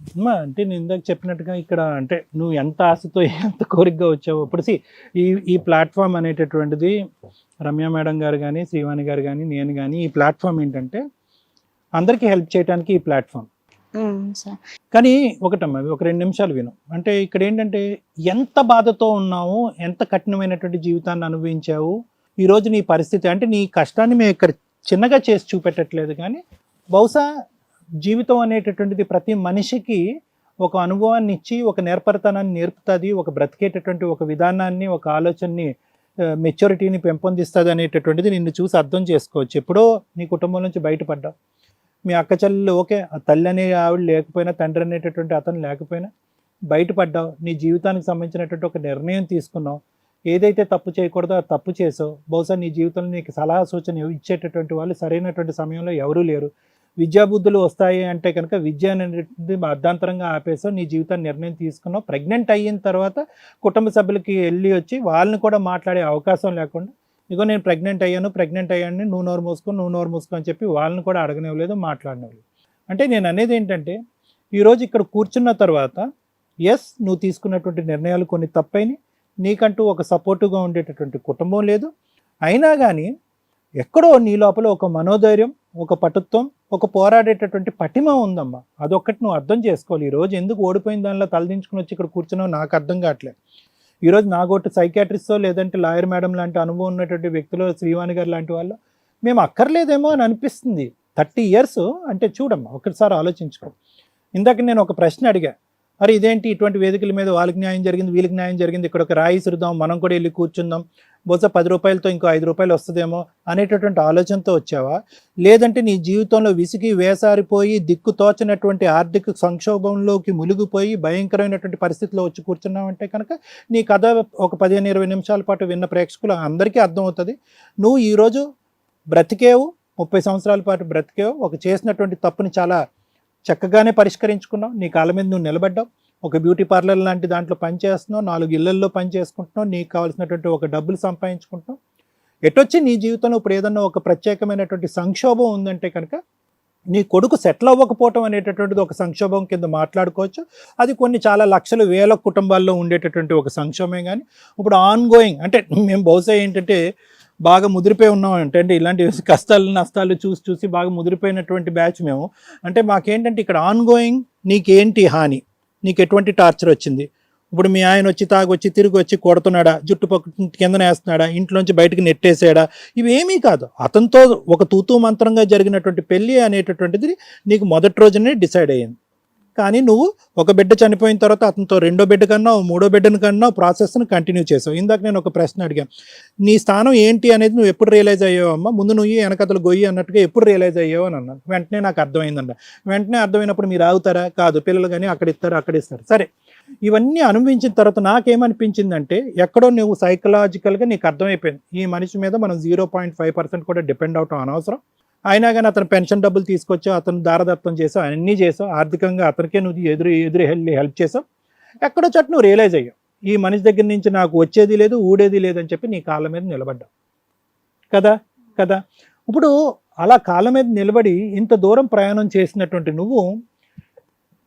అమ్మా అంటే నేను ఇందాక చెప్పినట్టుగా ఇక్కడ అంటే నువ్వు ఎంత ఆశతో ఎంత కోరికగా వచ్చావు. ఇప్పుడు ఈ ఈ ప్లాట్ఫామ్ అనేటటువంటిది రమ్య మేడం గారు కానీ శ్రీవాణి గారు కానీ నేను కానీ ఈ ప్లాట్ఫామ్ ఏంటంటే అందరికీ హెల్ప్ చేయడానికి ఈ ప్లాట్ఫామ్. కానీ ఒకటమ్మా ఒక రెండు నిమిషాలు విను. అంటే ఇక్కడ ఏంటంటే ఎంత బాధతో ఉన్నావు ఎంత కఠినమైనటువంటి జీవితాన్ని అనుభవించావు ఈరోజు నీ పరిస్థితి అంటే నీ కష్టాన్ని మేము ఇక్కడ చిన్నగా చేసి చూపెట్టట్లేదు కానీ బహుశా జీవితం అనేటటువంటిది ప్రతి మనిషికి ఒక అనుభవాన్ని ఇచ్చి ఒక నేర్పరితనాన్ని నేర్పుతుంది ఒక బ్రతికేటటువంటి ఒక విధానాన్ని ఒక ఆలోచనని మెచ్యూరిటీని పెంపొందిస్తుంది అనేటటువంటిది నిన్ను చూసి అర్థం చేసుకోవచ్చు. ఎప్పుడో నీ కుటుంబం నుంచి బయటపడ్డావు. మీ అక్క చెల్లెలు ఓకే ఆ తల్లి అనే ఆవిడ లేకపోయినా తండ్రి అనేటటువంటి అతను లేకపోయినా బయటపడ్డావు. నీ జీవితానికి సంబంధించినటువంటి ఒక నిర్ణయం తీసుకున్నావు. ఏదైతే తప్పు చేయకూడదో ఆ తప్పు చేసావు. బహుశా నీ జీవితంలో నీకు సలహా సూచన ఇచ్చేటటువంటి వాళ్ళు సరైనటువంటి సమయంలో ఎవరూ లేరు. విద్యాబుద్ధులు వస్తాయి అంటే కనుక విద్య అనేది అర్ధాంతరంగా ఆపేసావు నీ జీవితాన్ని నిర్ణయం తీసుకున్నావు. ప్రెగ్నెంట్ అయిన తర్వాత కుటుంబ సభ్యులకి వెళ్ళి వచ్చి వాళ్ళని కూడా మాట్లాడే అవకాశం లేకుండా ఇగో నేను ప్రెగ్నెంట్ అయ్యాను ప్రెగ్నెంట్ అయ్యాను నువ్వు నోరు మూసుకో నువ్వు నోరు మూసుకో అని చెప్పి వాళ్ళని కూడా అడగనివ్వలేదు మాట్లాడనివ్వలేదు. అంటే నేను అనేది ఏంటంటే ఈరోజు ఇక్కడ కూర్చున్న తర్వాత ఎస్ నువ్వు తీసుకున్నటువంటి నిర్ణయాలు కొన్ని తప్పైనవి నీకంటూ ఒక సపోర్టుగా ఉండేటటువంటి కుటుంబం లేదు. అయినా కానీ ఎక్కడో నీ లోపల ఒక మనోధైర్యం ఒక పటుత్వం ఒక పోరాడేటటువంటి పటిమ ఉందమ్మా. అదొక్కటి నువ్వు అర్థం చేసుకోవాలి. ఈరోజు ఎందుకు ఓడిపోయిన దానిలో తలదించుకుని వచ్చి ఇక్కడ కూర్చున్నావు నాకు అర్థం కావట్లేదు ఈరోజు నాగొట్టు సైకాట్రిస్టో లేదంటే లాయర్ మేడం లాంటి అనుభవం ఉన్నటువంటి వ్యక్తులు శ్రీవాణి గారు లాంటి వాళ్ళు మేము అక్కర్లేదేమో అని అనిపిస్తుంది. థర్టీ ఇయర్స్ అంటే చూడమ్మా ఒకసారి ఆలోచించుకో. ఇందాక నేను ఒక ప్రశ్న అడిగా. మరి ఇదేంటి ఇటువంటి వేదికల మీద వాళ్ళకి న్యాయం జరిగింది వీళ్ళకి న్యాయం జరిగింది ఇక్కడ ఒక రాయి సురుదాం మనం కూడా వెళ్ళి కూర్చుందాం బహుశా పది రూపాయలతో ఇంకో ఐదు రూపాయలు వస్తుందేమో అనేటటువంటి ఆలోచనతో వచ్చావా? లేదంటే నీ జీవితంలో విసిగి వేసారిపోయి దిక్కు తోచనటువంటి ఆర్థిక సంక్షోభంలోకి మునిగిపోయి భయంకరమైనటువంటి పరిస్థితిలో వచ్చి కూర్చున్నావంటే కనుక నీ కథ ఒక పదిహేను ఇరవై నిమిషాల పాటు విన్న ప్రేక్షకులు అందరికీ అర్థమవుతుంది. నువ్వు ఈరోజు బ్రతికేవు ముప్పై సంవత్సరాల పాటు బ్రతికేవు ఒక చేసినటువంటి తప్పుని చాలా చక్కగానే పరిష్కరించుకున్నావు నీ కాళ్ళ మీద నువ్వు నిలబడ్డావు. ఒక బ్యూటీ పార్లర్ లాంటి దాంట్లో పని చేస్తున్నావు నాలుగు ఇళ్ళల్లో పని చేసుకుంటున్నావు నీకు కావాల్సినటువంటి ఒక డబ్బులు సంపాదించుకుంటున్నావు. ఎటొచ్చి నీ జీవితంలో ఇప్పుడు ఏదన్నా ఒక ప్రత్యేకమైనటువంటి సంక్షోభం ఉందంటే కనుక నీ కొడుకు సెటిల్ అవ్వకపోవటం అనేటటువంటిది ఒక సంక్షోభం కింద మాట్లాడుకోవచ్చు. అది కొన్ని చాలా లక్షల వేల కుటుంబాల్లో ఉండేటటువంటి ఒక సంక్షోభమే కానీ ఇప్పుడు ఆన్ గోయింగ్ అంటే మేము బహుశా ఏంటంటే బాగా ముదిరిపోయి ఉన్నాం అంటే అంటే ఇలాంటి కష్టాలు నష్టాలు చూసి చూసి బాగా ముదిరిపోయినటువంటి బ్యాచ్ మేము. అంటే మాకేంటంటే ఇక్కడ ఆన్ గోయింగ్ నీకేంటి హాని? నీకు ఎటువంటి టార్చర్ వచ్చింది? ఇప్పుడు మీ ఆయన వచ్చి తాగొచ్చి తిరిగి వచ్చి కొడుతున్నాడా? జుట్టు పక్క కిందన వేస్తున్నాడా? ఇంట్లోంచి బయటకు నెట్టేసాడా? ఇవేమీ కాదు. అతనితో ఒక తూతూ మంత్రంగా జరిగినటువంటి పెళ్ళి అనేటటువంటిది నీకు మొదటి రోజునే డిసైడ్ అయ్యింది. కానీ నువ్వు ఒక బిడ్డ చనిపోయిన తర్వాత అతనితో రెండో బిడ్డ కన్నా మూడో బిడ్డను కన్నా ప్రాసెస్ని కంటిన్యూ చేసావు. ఇందాక నేను ఒక ప్రశ్న అడిగాను. నీ స్థానం ఏంటి అనేది నువ్వు ఎప్పుడు రియలైజ్ అయ్యావు అమ్మ? ముందు నువ్వు వెనకతలు గొయ్యి అన్నట్టుగా ఎప్పుడు రియలైజ్ అయ్యావు అని అన్నాను. వెంటనే నాకు అర్థమైందంట. వెంటనే అర్థమైనప్పుడు మీరు ఆగుతారా? కాదు. పిల్లలు కానీ అక్కడ ఇస్తారు అక్కడ ఇస్తారు. సరే. ఇవన్నీ అనుభవించిన తర్వాత నాకేమనిపించిందంటే ఎక్కడో నువ్వు సైకలాజికల్గా నీకు అర్థమైపోయింది. ఈ మనిషి మీద మనం జీరో పాయింట్ ఫైవ్ పర్సెంట్ కూడా డిపెండ్ అవటం అనవసరం. అయినా కానీ అతను పెన్షన్ డబ్బులు తీసుకొచ్చావు అతను దారదత్తం చేసావు అన్నీ చేసావు ఆర్థికంగా అతనికే నువ్వు ఎదురు ఎదురు వెళ్ళి హెల్ప్ చేసావు. ఎక్కడో చోట నువ్వు రియలైజ్ అయ్యావు. ఈ మనిషి దగ్గర నుంచి నాకు వచ్చేది లేదు ఊడేది లేదని చెప్పి నీ కాళ్ళ మీద నిలబడ్డావు. కదా? కదా? ఇప్పుడు అలా కాళ్ళ మీద నిలబడి ఇంత దూరం ప్రయాణం చేసినటువంటి నువ్వు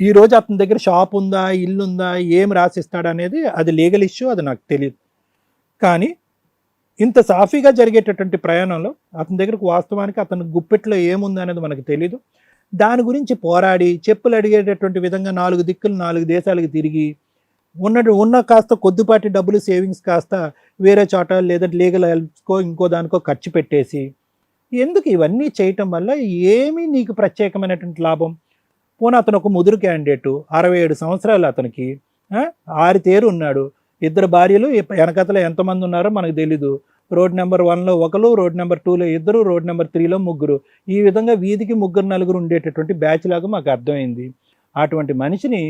ఈరోజు అతని దగ్గర షాప్ ఉందా ఇల్లుందా ఏం రాసిస్తాడనేది అది లీగల్ ఇష్యూ అది నాకు తెలియదు కానీ ఇంత సాఫీగా జరిగేటటువంటి ప్రయాణంలో అతని దగ్గరకు వాస్తవానికి అతని గుప్పెట్లో ఏముంది అనేది మనకు తెలియదు దాని గురించి పోరాడి చెప్పులు అడిగేటటువంటి విధంగా నాలుగు దిక్కులు నాలుగు దేశాలకు తిరిగి ఉన్న ఉన్న కాస్త కొద్దిపాటి డబ్బులు సేవింగ్స్ కాస్త వేరే చోట లేదంటే లీగల్ హెల్ప్కో ఇంకో దానికో ఖర్చు పెట్టేసి ఎందుకు ఇవన్నీ చేయటం వల్ల ఏమీ నీకు ప్రత్యేకమైనటువంటి లాభం? పోనీ అతను ఒక ముదురు క్యాండిడేటు అరవై ఏడు సంవత్సరాలు అతనికి ఆరితేరు ఉన్నాడు. ఇద్దరు భార్యలు వెనకతలో ఎంతమంది ఉన్నారో మనకు తెలీదు. రోడ్ నెంబర్ వన్లో ఒకరు రోడ్ నెంబర్ టూలో ఇద్దరు రోడ్ నెంబర్ త్రీలో ముగ్గురు. ఈ విధంగా వీధికి ముగ్గురు నలుగురు ఉండేటటువంటి బ్యాచ్ లాగా మాకు అర్థమైంది. అటువంటి మనిషిని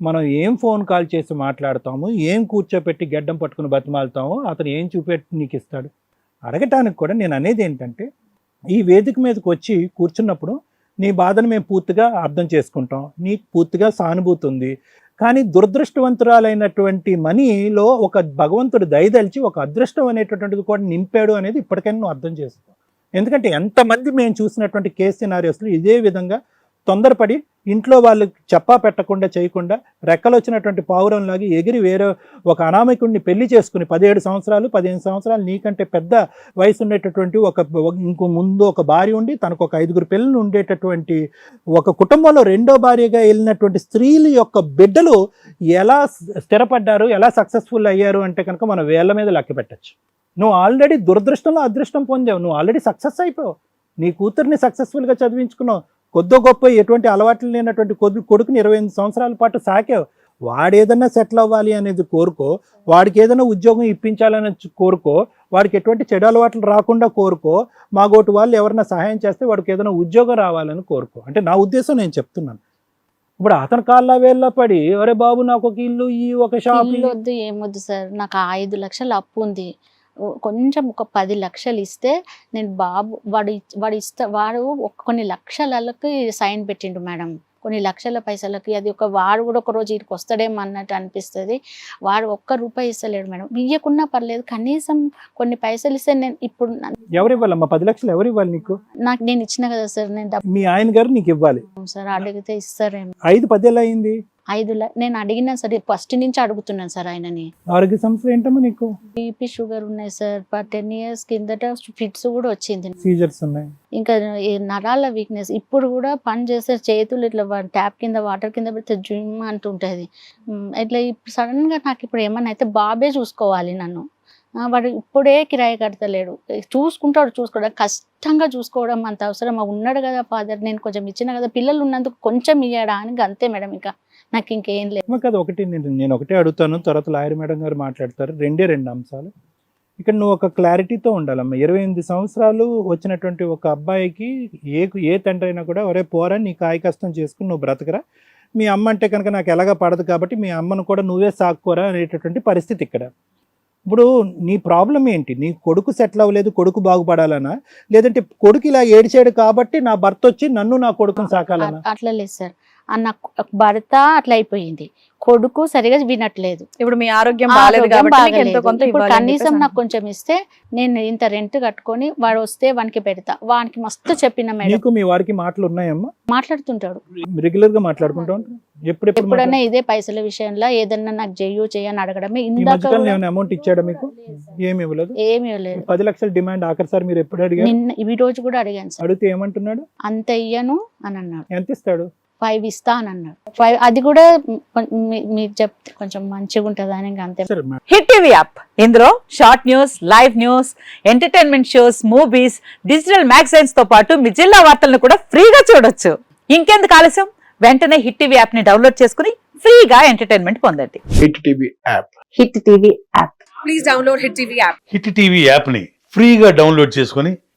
మనం ఏం ఫోన్ కాల్ చేసి మాట్లాడతాము ఏం కూర్చోపెట్టి గడ్డం పట్టుకుని బతిమాలుతాము అతను ఏం చూపెట్టి నీకు ఇస్తాడు? అడగటానికి కూడా నేను అనేది ఏంటంటే ఈ వేదిక మీదకి వచ్చి కూర్చున్నప్పుడు నీ బాధను మేము పూర్తిగా అర్థం చేసుకుంటాం. నీకు పూర్తిగా సానుభూతి ఉంది. కానీ దురదృష్టవంతురాలైనటువంటి మనీలో ఒక భగవంతుడు దయదలిచి ఒక అదృష్టం అనేటటువంటిది కూడా నింపాడు అనేది ఇప్పటికైనా నువ్వు అర్థం చేసుకో. ఎందుకంటే ఎంతమంది మేము చూసినటువంటి కేసు సినారియోస్లో ఇదే విధంగా తొందరపడి ఇంట్లో వాళ్ళు చెప్పా పెట్టకుండా చేయకుండా రెక్కలు వచ్చినటువంటి పావురంలాగా ఎగిరి వేరే ఒక అనామకుడిని పెళ్ళి చేసుకుని పదిహేడు సంవత్సరాలు పదిహేను సంవత్సరాలు నీకంటే పెద్ద వయసు ఉండేటటువంటి ఒక ఇంకో ముందు ఒక భార్య ఉండి తనకు ఒక ఐదుగురు పిల్లలు ఉండేటటువంటి ఒక కుటుంబంలో రెండో భార్యగా వెళ్ళినటువంటి స్త్రీల యొక్క బిడ్డలు ఎలా స్థిరపడ్డారు ఎలా సక్సెస్ఫుల్ అయ్యారు అంటే కనుక మనం వేళ్ళ మీద లెక్క పెట్టచ్చు. నువ్వు ఆల్రెడీ దురదృష్టంలో అదృష్టం పొందావు. నువ్వు ఆల్రెడీ సక్సెస్ అయిపోయావు. నీ కూతుర్ని సక్సెస్ఫుల్గా చదివించుకున్నావు. కొద్దో గొప్ప ఎటువంటి అలవాట్లు లేనటువంటి కొద్ది కొడుకుని ఇరవై ఎనిమిది సంవత్సరాల పాటు సాకావు. వాడు ఏదైనా సెటిల్ అవ్వాలి అనేది కోరుకో వాడికి ఏదైనా ఉద్యోగం ఇప్పించాలని కోరుకో వాడికి ఎటువంటి చెడు అలవాట్లు రాకుండా కోరుకో మా గోటు వాళ్ళు ఎవరైనా సహాయం చేస్తే వాడికి ఏదైనా ఉద్యోగం రావాలని కోరుకో. అంటే నా ఉద్దేశం నేను చెప్తున్నాను. ఇప్పుడు అతని కాళ్ళ వేళ్ళ పడి ఒరే బాబు నాకు ఒక ఇల్లు ఈ ఒక షాప్ వద్దు ఏమొద్దు సార్. నాకు ఐదు లక్షలు అప్పు ఉంది. కొంచెం ఒక పది లక్షలు ఇస్తే నేను బాబు వాడు వాడు ఇస్తా వాడు కొన్ని లక్షలకి సైన్ పెట్టిండు మేడం. కొన్ని లక్షల పైసలకి అది ఒక వాడు కూడా ఒక రోజు ఇక్కడికి వస్తాడేమో అన్నట్టు అనిపిస్తుంది. వాడు ఒక్క రూపాయి ఇస్తలేడు మేడం. ఇయ్యకున్నా పర్లేదు కనీసం కొన్ని పైసలు ఇస్తే నేను ఇప్పుడు ఎవరు ఇవ్వాలమ్మా పది లక్షలు ఎవరు ఇవ్వాలి నీకు? నాకు నేను ఇచ్చిన కదా సార్ నేను మీ ఆయన గారు నీకు ఇవ్వాలి. సార్ అడిగితే ఇస్తారేమో. ఐదు పదేళ్ళు అయింది. ఐదు నేను అడిగినా సరే ఫస్ట్ నుంచి అడుగుతున్నాను సార్ ఆయనని. ఆరోగ్య సమస్యలు ఏంటమ్మా నీకు? బీపీ షుగర్ ఉన్నాయి సార్ టెన్ ఇయర్స్ కిందట ఫిట్స్ కూడా వచ్చింది. సీజర్స్ ఉన్నాయి. ఇంకా నరాల వీక్నెస్ ఇప్పుడు కూడా పని చేసే చేతులు ఇట్లా ట్యాప్ కింద వాటర్ కింద పెడితే జిమ్ అంటుంటుంది. ఇట్లా ఇప్పుడు సడన్గా నాకు ఇప్పుడు ఏమన్నా అయితే బాబే చూసుకోవాలి నన్ను. వాడు ఇప్పుడే కిరాయి కడతలేడు. చూసుకుంటాడు చూసుకోవడం కష్టంగా చూసుకోవడం అంత అవసరం. ఉన్నాడు కదా ఫాదర్ నేను కొంచెం ఇచ్చిన కదా పిల్లలు ఉన్నందుకు కొంచెం ఇయ్యడా అని అంతే మేడం ఇంకా. నాకు ఇంకేం లేదు కదా ఒకటి నేను ఒకటే అడుగుతాను. తర్వాత లాయర్ మేడం గారు మాట్లాడతారు. రెండే రెండు అంశాలు. ఇక్కడ నువ్వు ఒక క్లారిటీతో ఉండాలమ్మా. ఇరవై ఎనిమిది సంవత్సరాలు వచ్చినటువంటి ఒక అబ్బాయికి ఏ ఏ తండ్రి అయినా కూడా ఒరే పోరా నీ కాయ కష్టం చేసుకుని నువ్వు బ్రతకరా. మీ అమ్మ అంటే కనుక నాకు ఎలాగా పడదు కాబట్టి మీ అమ్మను కూడా నువ్వే సాక్కోరా అనేటటువంటి పరిస్థితి ఇక్కడ. ఇప్పుడు నీ ప్రాబ్లం ఏంటి? నీ కొడుకు సెటిల్ అవ్వలేదు కొడుకు బాగుపడాలనా? లేదంటే కొడుకు ఇలా ఏడిచాడు కాబట్టి నా భర్త వచ్చి నన్ను నా కొడుకుని సాకాలనా? అట్లా లేదు సార్. అన్న భర్త అట్లా అయిపోయింది. కొడుకు సరిగా వినట్లేదు. ఇప్పుడు మీ ఆరోగ్యం బాగాలేదు ఇప్పుడు కనీసం నాకు కొంచెం ఇస్తే నేను ఇంత రెంట్ కట్టుకొని వాడు వస్తే వానికి పెడతా. వానికి మస్తు చెప్పిన మేడం. మీ వారికి మాటలు ఉన్నాయమ్మా? మాట్లాడుతుంటాడు. రెగ్యులర్గా మాట్లాడుకుంటా ఎప్పుడైనా ఇదే పైసల విషయంలో ఏదన్నా నాకు చెయ్యు చేయని అడగడమే. ఇందాక అమౌంట్ ఇచ్చాడా మీకు? ఏమి ఇవ్వలేదు? ఏమీ లేదు పది లక్షల డిమాండ్ ఆఖరి సార్ మీరు ఎప్పుడు అడిగారు? నిన్న ఈ రోజు కూడా అడిగాను సార్. అడిగితే ఏమంటున్నాడు? అంత ఇయ్యను అని అన్నాడు. ఎంత ఇస్తాడు? ఫైవ్ ఇస్తా అని అన్నాడు. ఫైవ్ అది కూడా కొం- మీ- మీకు చెప్తే కొంచెం మంచిగా ఉంటుంది అని అంతే. Hit TV app. ఇందులో short news live news entertainment shows movies digital మ్యాగజైన్స్తో పాటు మీ జిల్లా వార్తలను కూడా ఫ్రీగా చూడొచ్చు. ఇంకెందుకు ఆలస్యం? వెంటనే హిట్ టీవీ యాప్ని డౌన్లోడ్ చేసుకుని ఫ్రీగా ఎంటర్టైన్మెంట్ పొందండి. Hit TV app. Hit TV app. Hit TV యాప్ని ఫ్రీగా డౌన్లోడ్ చేసుకొని